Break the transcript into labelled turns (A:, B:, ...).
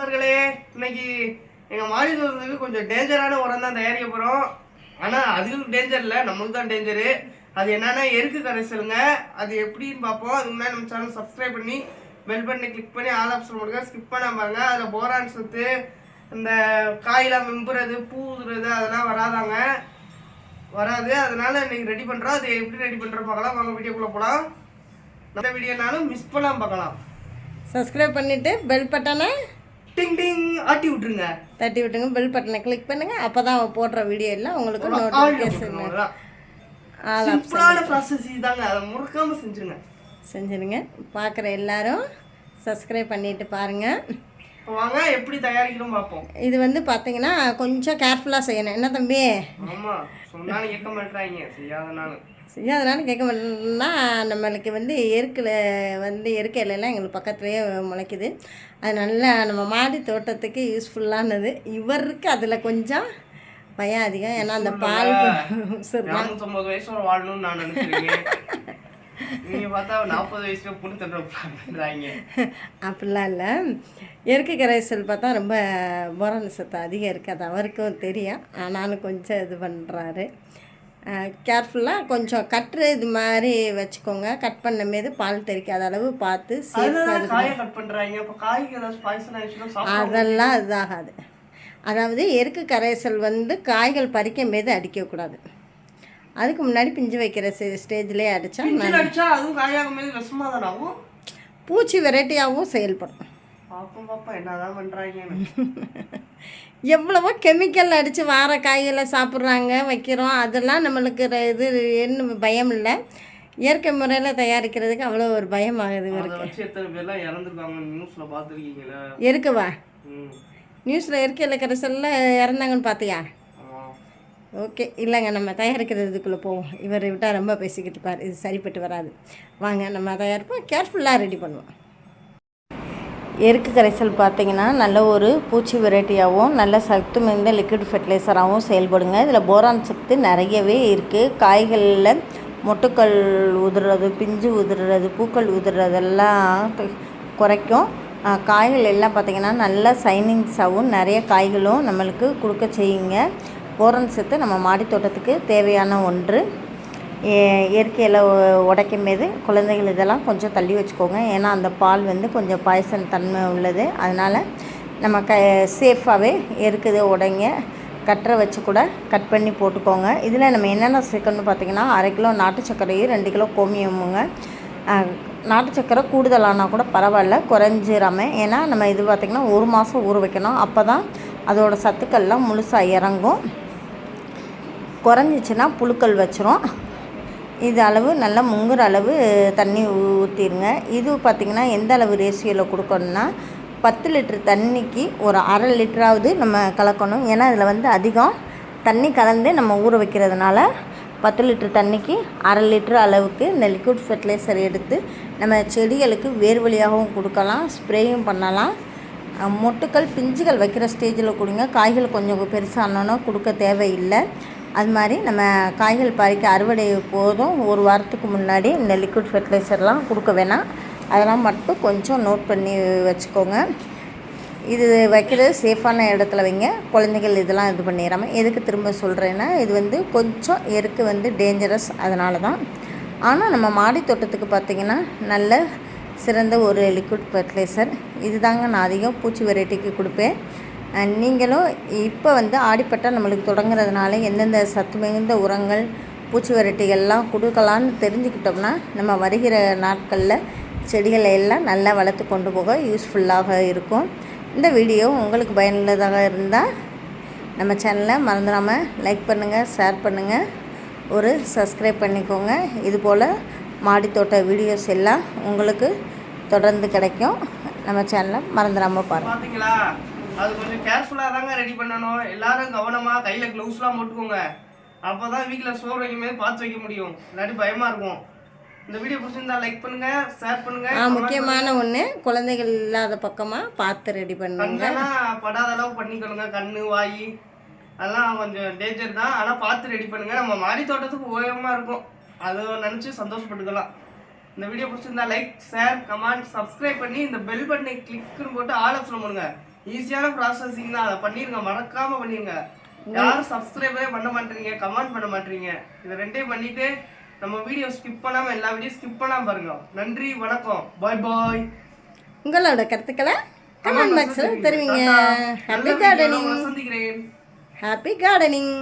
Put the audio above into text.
A: நண்பர்களே இன்னைக்கு எங்க மாடி தோட்டத்துக்கு கொஞ்சம் டேஞ்சரான உரம் தான் தயாரிக்க போறோம். ஆனா அதுவும் டேஞ்சர் இல்லை நம்மளுக்கு தான் டேஞ்சரு அது என்னன்னா எருக்கு கரைசலுங்க அது எப்படின்னு பார்ப்போம். அதுக்கு முன்னாடி நம்ம சேனல் சப்ஸ்கிரைப் பண்ணி பெல் பண்ணி கிளிக் பண்ணி ஆல் ஆப்ஷன் கொடுக்க ஸ்கிப் பண்ண பாருங்க. அதில் போரான் சத்து இந்த காயெல்லாம் வெம்புறது பூ உதுறது அதெல்லாம் வராதாங்க. வராது. அதனால இன்னைக்கு ரெடி பண்றோம். அது எப்படி ரெடி பண்றோம் பார்க்கலாம். வாங்க வீடியோக்குள்ள போகலாம் நல்ல வீடியோனாலும் மிஸ் பண்ணாம பார்க்கலாம்.
B: சப்ஸ்கிரைப் பண்ணிவிட்டு பெல் பட்டனை
A: டிங் டிங் ஆட்டி விட்டுருங்க.
B: தட்டி விட்டுங்க பெல் பட்டனை கிளிக் பண்ணுங்கள் அப்போ தான் போடுற வீடியோ எல்லாம் உங்களுக்கு நோட்டிஃபிகேஷன்
A: சிம்பிளான ப்ராசஸ் இதுதாங்க. அதை முறுக்காம செஞ்சுருங்க.
B: செஞ்சுருங்க. பார்க்குற எல்லாரும் சப்ஸ்கிரைப் பண்ணிட்டு பாருங்கள்
A: வாங்க எப்படி தயாரிக்கணும் பார்ப்போம்.
B: இது வந்து பார்த்தீங்கன்னா கொஞ்சம் கேர்ஃபுல்லாக செய்யணும். என்ன தம்பி?
A: ஆமா சொன்னாலும் கேட்க மாட்டாங்க செய்யாதனால
B: செய்யாதனால கேட்க மாட்டேன்னா நம்மளுக்கு வந்து எருக்கில் வந்து எருக்கையிலலாம் எங்களுக்கு பக்கத்துலேயே முளைக்குது. அது நல்லா நம்ம மாடி தோட்டத்துக்கு யூஸ்ஃபுல்லானது இவருக்கு அதில் கொஞ்சம் பயம் அதிகம். ஏன்னா அந்த பால் சரி
A: வயசோட வாழணும்னு நான் நினைச்சிருக்கேன் நீங்க பார்த்தா நாற்பது வயசுல புண்ணு தட்டுற பண்றாங்க
B: அப்படிலாம் இல்லை. இயற்கை கரைசல் பார்த்தா ரொம்ப போரான சத்து அதிகம் இருக்குது அது அவருக்கும் தெரியும். ஆனாலும் கொஞ்சம் இது பண்ணுறாரு கேர்ஃபுல்லாக கொஞ்சம் கட்டுற இது மாதிரி வச்சுக்கோங்க. கட் பண்ண மீது பால் தெறிக்காத அளவு பார்த்து அதெல்லாம் இதாகாது. அதாவது எருக்கு கரைசல் வந்து காய்கள் பறிக்கும் மீது அடிக்கக்கூடாது. அதுக்கு முன்னாடி பிஞ்சு வைக்கிற ஸ்டேஜ்லேயே அடித்தா
A: அடிச்சா அதுவும் காயாகும் போது விஷமா தானே ஆகும்?
B: பூச்சி வெரைட்டியாகவும் செயல்படும்.
A: பாப்போம் பாப்பா என்னதான் பண்றாங்கன்னு
B: எவ்வளவோ கெமிக்கல் அடித்து வார காய்களை சாப்பிட்றாங்க வைக்கிறோம். அதெல்லாம் நம்மளுக்கு இது என்ன பயம் இல்லை. இயற்கை முறையில் தயாரிக்கிறதுக்கு அவ்வளோ ஒரு பயம் ஆகுது
A: பாத்துருக்கீங்களா
B: இருக்குவா நியூஸில் இயற்கையில் கரைசலில் இறந்தாங்கன்னு பார்த்தியா? ஓகே இல்லைங்க நம்ம தயாரிக்கிறதுக்குள்ளே போவோம். இவர் விட்டால் ரொம்ப பேசிக்கிட்டு இருப்பார். இது சரிப்பட்டு வராது. வாங்க நம்ம தயாரிப்போம் கேர்ஃபுல்லாக ரெடி பண்ணுவோம். எருக்கு கரைசல் பார்த்தீங்கன்னா நல்ல ஒரு பூச்சி வெரைட்டியாகவும் நல்ல சத்து மிகுந்த லிக்விட் ஃபெர்டிலைசராகவும் செயல்படுங்க. இதில் போரான் சத்து நிறையவே இருக்குது காய்களில் மொட்டுக்கள் உதிர்றது பிஞ்சு உதிர்றது பூக்கள் உதிர்றதெல்லாம் குறைக்கும். காய்கள் எல்லாம் பார்த்திங்கன்னா நல்ல சைனிங்ஸாகவும் நிறைய காய்களும் நம்மளுக்கு கொடுக்க செய்யுங்க. போரன் சத்து நம்ம மாடி தோட்டத்துக்கு தேவையான ஒன்று. ஏ- இயற்கையில் உடைக்கும் போது குழந்தைகள் இதெல்லாம் கொஞ்சம் தள்ளி வச்சுக்கோங்க. ஏன்னா அந்த பால் வந்து கொஞ்சம் பாய்சன் தன்மை உள்ளது. அதனால் நம்ம க சேஃபாகவே இருக்குது உடைங்க. கட்டரை வச்சு கூட கட் பண்ணி போட்டுக்கோங்க. இதில் நம்ம என்னென்ன சேர்க்கணும்னு பார்த்தீங்கன்னா அரை கிலோ நாட்டு சர்க்கரையும் ரெண்டு கிலோ கோமியமுங்க. நாட்டு சர்க்கரை கூடுதலானா கூட பரவாயில்ல குறைஞ்சிராம. ஏன்னா நம்ம இது பார்த்திங்கன்னா ஒரு மாதம் ஊற வைக்கணும். அப்போ தான் அதோடய சத்துக்கள்லாம் முழுசாக இறங்கும். குறைஞ்சிச்சின்னா புழுக்கள் வச்சிரும். இது அளவு நல்லா முங்குற அளவு தண்ணி ஊற்றிடுங்க இது பார்த்திங்கன்னா எந்த அளவு ரேஷியோவில் கொடுக்கணும்னா பத்து லிட்டர் தண்ணிக்கு ஒரு அரை லிட்டராவது நம்ம கலக்கணும். ஏன்னா இதில் வந்து அதிகம் தண்ணி கலந்து நம்ம ஊற வைக்கிறதுனால பத்து லிட்டர் தண்ணிக்கு அரை லிட்டர் அளவுக்கு இந்த லிக்விட் ஃபெர்டிலைசர் எடுத்து நம்ம செடிகளுக்கு வேர் வழியாகவும் கொடுக்கலாம் ஸ்ப்ரேயும் பண்ணலாம். மொட்டுக்கள் பிஞ்சுகள் வைக்கிற ஸ்டேஜில் கொடுங்க. காய்கள் கொஞ்சம் பெருசானோன்னா கொடுக்க தேவையில்லை. அது மாதிரி நம்ம காய்கள் பறிக்க அறுவடை போதும் ஒரு வாரத்துக்கு முன்னாடி இந்த லிக்விட் ஃபெர்டிலைசர்லாம் கொடுக்க வேணாம். அதெல்லாம் மட்டும் கொஞ்சம் நோட் பண்ணி வச்சுக்கோங்க. இது வைக்கிறது சேஃபான இடத்துல வைங்க. குழந்தைகள் இதெல்லாம் இது பண்ணிடாமல் எதுக்கு திரும்ப சொல்கிறேன்னா இது வந்து கொஞ்சம் எருக்கு வந்து டேஞ்சரஸ் அதனால தான் ஆனால் நம்ம மாடி தோட்டத்துக்கு பார்த்திங்கன்னா நல்ல சிறந்த ஒரு லிக்விட் ஃபெர்டிலைசர் இதுதாங்க நான் அதிகம் பூச்சி வெரைட்டிக்கு கொடுப்பேன். நீங்களும் இப்போ வந்து ஆடிப்பட்டம் நம்மளுக்கு தொடங்குறதுனால எந்தெந்த சத்து மிகுந்த உரங்கள் பூச்சி வரட்டிகள்லாம் கொடுக்கலான்னு தெரிஞ்சுக்கிட்டோம்னா நம்ம வருகிற நாட்களில் செடிகளை எல்லாம் நல்லா வளர்த்து கொண்டு போக யூஸ்ஃபுல்லாக இருக்கும். இந்த வீடியோ உங்களுக்கு பயனுள்ளதாக இருந்தால் நம்ம சேனலை மறந்துடாமல் லைக் பண்ணுங்கள் ஷேர் பண்ணுங்கள் ஒரு சப்ஸ்கிரைப் பண்ணிக்கோங்க. இது போல் மாடித்தோட்ட வீடியோஸ் எல்லாம் உங்களுக்கு தொடர்ந்து கிடைக்கும். நம்ம சேனலை மறந்துடாமல் பாருங்கள்
A: அது கொஞ்சம் கேர்ஃபுல்லா தாங்க ரெடி பண்ணணும். எல்லாரும் கவனமா கையில க்ளவுஸ்லாம் போட்டுக்கோங்க. அப்பதான் வீட்ல சோறு வைக்கும் போது பார்த்து வைக்க முடியும். இல்லாட்டி பயமா இருக்கும். இந்த வீடியோ பிடிச்சிருந்தா லைக் பண்ணுங்க ஷேர் பண்ணுங்க
B: முக்கியமான ஒன்று குழந்தைகள் இல்லாத பக்கமாக பார்த்து ரெடி பண்ணுங்க.
A: படாத அளவு பண்ணிக்கணுங்க. கண்ணு வாய் அதெல்லாம் கொஞ்சம் டேஞ்சர் தான். ஆனா பார்த்து ரெடி பண்ணுங்க. நம்ம மாடி தோட்டத்துக்கு உயரமா இருக்கும். அதை நினைச்சு சந்தோஷப்பட்டுக்கலாம். இந்த வீடியோ பிடிச்சிருந்தா லைக் ஷேர் கமெண்ட் சப்ஸ்கிரைப் பண்ணி இந்த பெல் பட்டனை கிளிக்னு போட்டு ஆல் ஆப்ஷன் பண்ணுங்க ஈஸியான ப்ராசஸிங் தான் அதை பண்ணிருங்க. மறக்காம பண்ணிருங்க. யாரும் சப்ஸ்கிரைபரே பண்ண மாட்டீங்க கமெண்ட் பண்ண மாட்டீங்க இது ரெண்டையும் பண்ணிட்டு நம்ம வீடியோ ஸ்கிப் பண்ணாம எல்லா வீடியோ ஸ்கிப் பண்ணாம பாருங்க. நன்றி. வணக்கம். பாய் பாய்
C: உங்களோட கருத்துக்களை கமெண்ட் பாக்ஸில் தெரிவிங்க. ஹாப்பி கார்டனிங்
A: சந்திக்கிறேன்.
C: Happy gardening